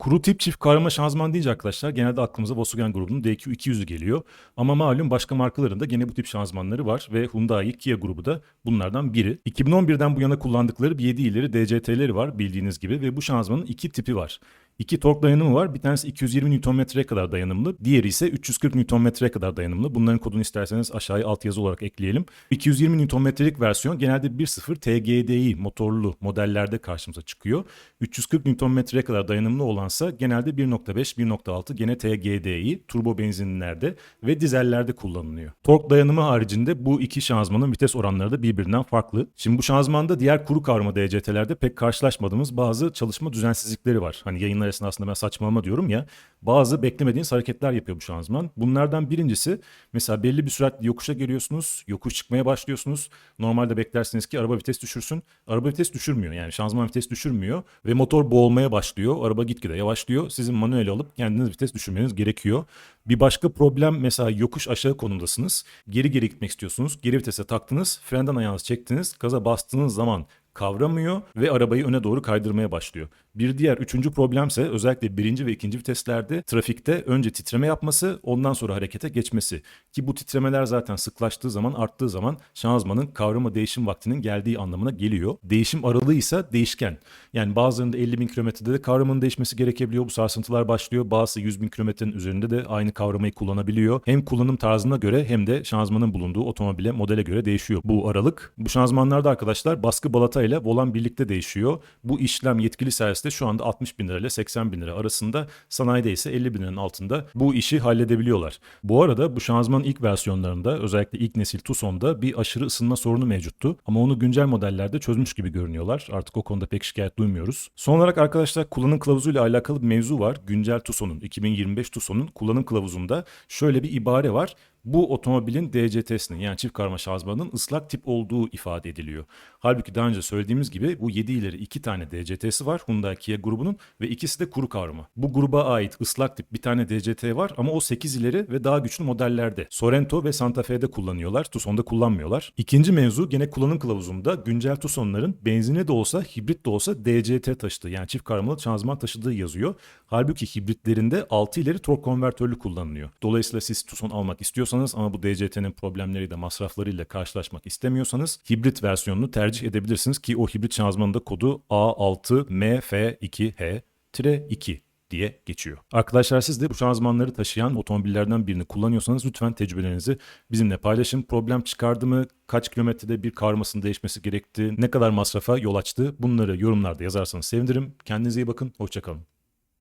Kuru tip çift kavrama şanzıman deyince arkadaşlar genelde aklımıza Volkswagen grubunun DQ200'ü geliyor. Ama malum başka markaların da gene bu tip şanzımanları var ve Hyundai Kia grubu da bunlardan biri. 2011'den bu yana kullandıkları bir 7 ileri DCT'leri var bildiğiniz gibi ve bu şanzımanın iki tipi var. İki tork dayanımı var. Bir tanesi 220 Nm'ye kadar dayanımlı. Diğeri ise 340 Nm'ye kadar dayanımlı. Bunların kodunu isterseniz aşağıya altyazı olarak ekleyelim. 220 Nm'lik versiyon genelde 1.0 TGDI motorlu modellerde karşımıza çıkıyor. 340 Nm'ye kadar dayanımlı olansa genelde 1.5, 1.6 gene TGDI turbo benzinlerde ve dizellerde kullanılıyor. Tork dayanımı haricinde bu iki şanzımanın vites oranları da birbirinden farklı. Şimdi bu şanzımanda diğer kuru kavrama DCT'lerde pek karşılaşmadığımız bazı çalışma düzensizlikleri var. Hani yayınlar esnasında ben saçmalama diyorum ya. Bazı beklemediğiniz hareketler yapıyor bu şanzıman. Bunlardan birincisi mesela belli bir süratle yokuşa geliyorsunuz. Yokuş çıkmaya başlıyorsunuz. Normalde beklersiniz ki araba vites düşürsün. Araba vites düşürmüyor. Yani şanzıman vites düşürmüyor. Ve motor boğulmaya başlıyor. Araba gitgide yavaşlıyor. Sizin manuel alıp kendiniz vites düşürmeniz gerekiyor. Bir başka problem mesela yokuş aşağı konumdasınız. Geri geri gitmek istiyorsunuz. Geri vitese taktınız. Frenden ayağınızı çektiniz. Gaza bastığınız zaman kavramıyor ve arabayı öne doğru kaydırmaya başlıyor. Bir diğer üçüncü problemse özellikle birinci ve ikinci viteslerde trafikte önce titreme yapması ondan sonra harekete geçmesi. Ki bu titremeler zaten sıklaştığı zaman arttığı zaman şanzımanın kavrama değişim vaktinin geldiği anlamına geliyor. Değişim aralığı ise değişken. Yani bazılarında 50 bin kilometrede de kavramanın değişmesi gerekebiliyor. Bu sarsıntılar başlıyor. Bazısı 100 bin kilometrenin üzerinde de aynı kavramayı kullanabiliyor. Hem kullanım tarzına göre hem de şanzımanın bulunduğu otomobile, modele göre değişiyor bu aralık. Bu şanzımanlarda arkadaşlar baskı balata ile volan birlikte değişiyor. Bu işlem yetkili serviste şu anda 60 bin lira ile 80 bin lira arasında. Sanayide ise 50 bin liranın altında bu işi halledebiliyorlar. Bu arada bu şanzımanın ilk versiyonlarında özellikle ilk nesil Tucson'da bir aşırı ısınma sorunu mevcuttu. Ama onu güncel modellerde çözmüş gibi görünüyorlar. Artık o konuda pek şikayet duymuyoruz. Son olarak arkadaşlar kullanım kılavuzuyla alakalı bir mevzu var. Güncel Tucson'un 2025 Tucson'un kullanım kılavuzunda şöyle bir ibare var bu otomobilin DCT'sinin yani çift karma şanzımanın ıslak tip olduğu ifade ediliyor. Halbuki daha önce söylediğimiz gibi bu 7 ileri 2 tane DCT'si var Hyundai Kia grubunun ve ikisi de kuru kavrama. Bu gruba ait ıslak tip bir tane DCT var ama o 8 ileri ve daha güçlü modellerde. Sorento ve Santa Fe'de kullanıyorlar. Tucson'da kullanmıyorlar. İkinci mevzu gene kullanım kılavuzunda güncel Tucson'ların benzinli de olsa hibrit de olsa DCT taşıdığı yani çift karmalı şanzıman taşıdığı yazıyor. Halbuki hibritlerinde 6 ileri tork konvertörlü kullanılıyor. Dolayısıyla siz Tucson almak istiyorsanız ama bu DCT'nin problemleriyle masraflarıyla karşılaşmak istemiyorsanız hibrit versiyonunu tercih edebilirsiniz ki o hibrit şanzımanın da kodu A6MF2H-2 diye geçiyor. Arkadaşlar siz de bu şanzımanları taşıyan otomobillerden birini kullanıyorsanız lütfen tecrübelerinizi bizimle paylaşın. Problem çıkardı mı? Kaç kilometrede bir karmasının değişmesi gerekti? Ne kadar masrafa yol açtı? Bunları yorumlarda yazarsanız sevinirim. Kendinize iyi bakın. Hoşçakalın.